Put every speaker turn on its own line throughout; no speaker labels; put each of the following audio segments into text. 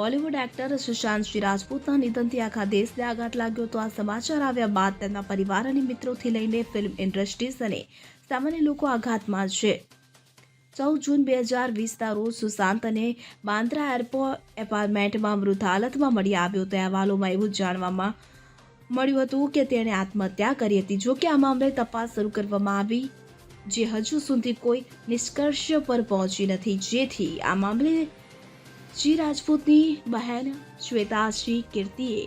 Bollywood actor Sushant Singh રાજપૂતના નિધનથી આખા દેશને આઘાત લાગ્યો તો આ સમાચાર આવ્યા બાદ તેમના પરિવાર અને મિત્રોથી લઈને ફિલ્મ ઇન્ડસ્ટ્રીઝ અને સામાન્ય લોકો આઘાતમાં છે. ચૌદ જૂન બે હજાર વીસના રોજ સુશાંત અને બાંદ્રા એરપોર્ટ એપાર્ટમેન્ટમાં મૃત હાલતમાં મળી આવ્યો તો અહેવાલોમાં એવું જાણવામાં મળ્યું હતું કે તેણે આત્મહત્યા કરી હતી. જોકે આ મામલે તપાસ શરૂ કરવામાં આવી, જે હજુ સુધી કોઈ નિષ્કર્ષ પર પહોંચી નથી. જેથી આ મામલે શ્રી રાજપૂતની બહેન શ્વેતાશ્રી કીર્તિએ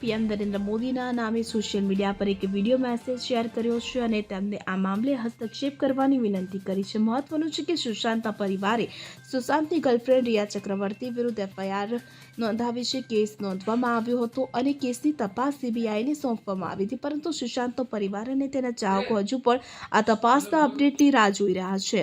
પીએમ નરેન્દ્ર મોદીના નામે સોશિયલ મીડિયા પર એક વીડિયો મેસેજ શેર કર્યો છે અને તેમને આ મામલે હસ્તક્ષેપ કરવાની વિનંતી કરી છે. મહત્વનું છે કે સુશાંતના પરિવારે સુશાંતની ગર્લફ્રેન્ડ રિયા ચક્રવર્તી વિરુદ્ધ એફઆઈઆર નોંધાવી છે. કેસ નોંધવામાં આવ્યો હતો અને કેસની તપાસ સીબીઆઈને સોંપવામાં આવી હતી, પરંતુ સુશાંતનો પરિવાર અને તેના ચાહકો હજુ પણ આ તપાસના અપડેટની રાહ જોઈ રહ્યા છે.